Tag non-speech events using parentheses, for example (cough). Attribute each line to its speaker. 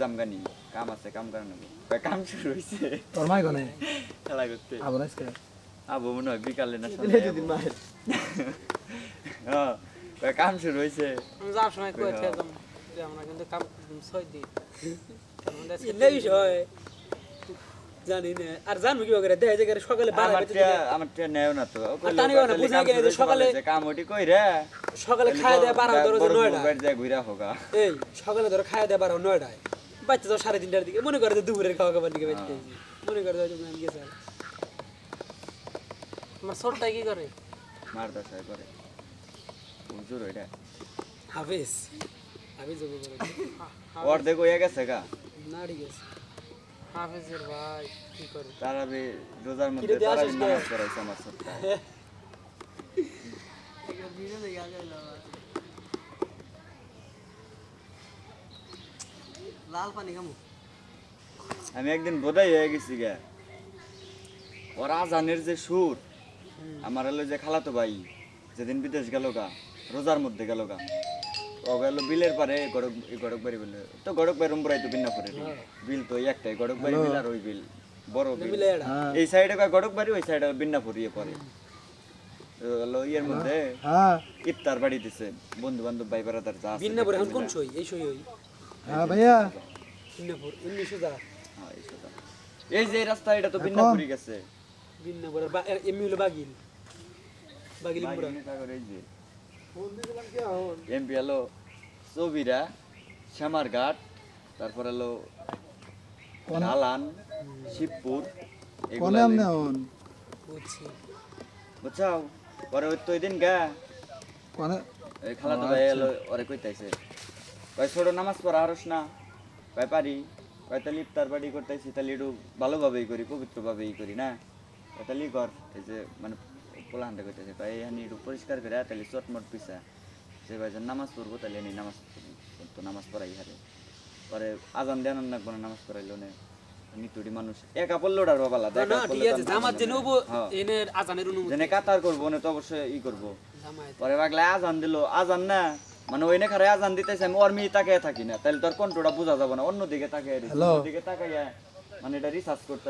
Speaker 1: জামগানি কাম আছে কাম করে নেব কয় কাম শুরু হয়েছে
Speaker 2: তোর মাই গনে
Speaker 1: খেলা করতে।
Speaker 2: আবো নাইস কে
Speaker 1: আবু মনে হয় বিকালে না
Speaker 2: মায়ের। (laughs)
Speaker 1: হ্যাঁ কাম শুরু হয়েছে
Speaker 3: আমি যাওয়ার সময় আমরা কিন্তু কাম ছয় বিষয় জানি না। আর জানব কি করে দেখা যায় সকালে
Speaker 1: আমার নেও না তো।
Speaker 3: বুঝা গেলে সকালে-
Speaker 1: কাম ওটি কই রে?
Speaker 3: সকালে খায় দেয় বারো ধরো নয়টা
Speaker 1: ঘুরা হোগা।
Speaker 3: এই সকালে ধরো খায় দেয় বারো নয়টায়। বাচ্চা তো সাড়ে তিনটার দিকে। মনে করে যে দুপুরের খাওয়া খাবার দিকে বেঁচে গেছি মনে করে যে আমি গেছে আমার ছোটটা কি করে?
Speaker 1: দশায় করে। হুজুর ওইটা।
Speaker 3: হাফিজ। হাফিজ যাব করে।
Speaker 1: ওর দেখো হয়ে গেছে গা।
Speaker 3: না ঠিক আছে হাফিজের ভাই কি করে?
Speaker 1: তারাবি রোজার মধ্যে তারাবি নামাজ পড়াইছে আমার সবটা
Speaker 3: লাল পানি খামু।
Speaker 1: আমি একদিন বোধাই হয়ে গেছি গা। ওর আজানের যে সুর আমার হলো যে খালাতো ভাই যেদিন বিদেশ গেল গা রোজার মধ্যে গেল গা। ও গেল বিলের পারে গড়ক গড়ক বাড়ি বলে। তো গড়ক বাড়ি রুমপুরাই তো বিন্না করে বিল তো একটাই গড়ক বাড়ি বিল আর ওই বিল বড় বিল। এই সাইডে গড়ক বাড়ি ওই সাইডে বিন্না ফুরিয়ে পড়ে তো ইয়ের মধ্যে
Speaker 2: হ্যাঁ।
Speaker 1: ইফতার বাড়ি দিছে। বন্ধু বান্ধব ভাই বেড়াদার যা আছে
Speaker 3: বিন্নাপুর এখন কোন সই? এই সই ওই?
Speaker 2: হ্যাঁ ভাইয়া।
Speaker 3: বিন্নাপুর
Speaker 1: হ্যাঁ, এই যে রাস্তা এটা তো বিন্নাপুরি গেছে।
Speaker 3: বিন্নাপুর এমনি হলো বাগিল। বাগিল মুড়া।
Speaker 1: এমপি হলো চবিরা শ্যামারঘাট তারপর হলো ঢালান শিবপুর এগুলা
Speaker 3: বুঝছি।
Speaker 1: বুঝছাও? পরে ওই তো ওই দিন গা।
Speaker 2: কোনে?
Speaker 1: ওই খালাতো ভাই এলো ওরে কইতাইছে ভাই ছোট নামাজ পড়া হারস না। ভাই পারি। ভাই তাহলে ইফতার বাড়ি করতেছি তাহলে একটু ভালোভাবেই করি পবিত্রভাবেই করি না? ভাই তাহলে কর এই যে মানে পোলাহানটা কইতেছে ভাই এখানে একটু পরিষ্কার করে তাহলে চটমট পিসা যে ভাই যে নামাজ পড়ব তাহলে এনে নামাজ তো নামাজ পড়াই হারে। পরে আজান দেন না কোনো নামাজ পড়াইলো না নিতুড়ি মানুষ। একা পড়ল ওটার বাবালা
Speaker 3: না না ঠিক আছে জামাত যে নেব এনে আজানের অনুমতি।
Speaker 1: জেনে কাতার করব না তো অবশ্যই ই করব। পরে বাগলা আজান দিল আজান না। মানে ওই না খারে আজান দিতেছে আমি ওর মেয়ে তাকিয়ে থাকি না। তাহলে তোর কন্ট্রোটা বোঝা যাবে না অন্যদিকে তাকিয়ে দিকে তাকাইয়া মানে এটা রিসার্চ করতে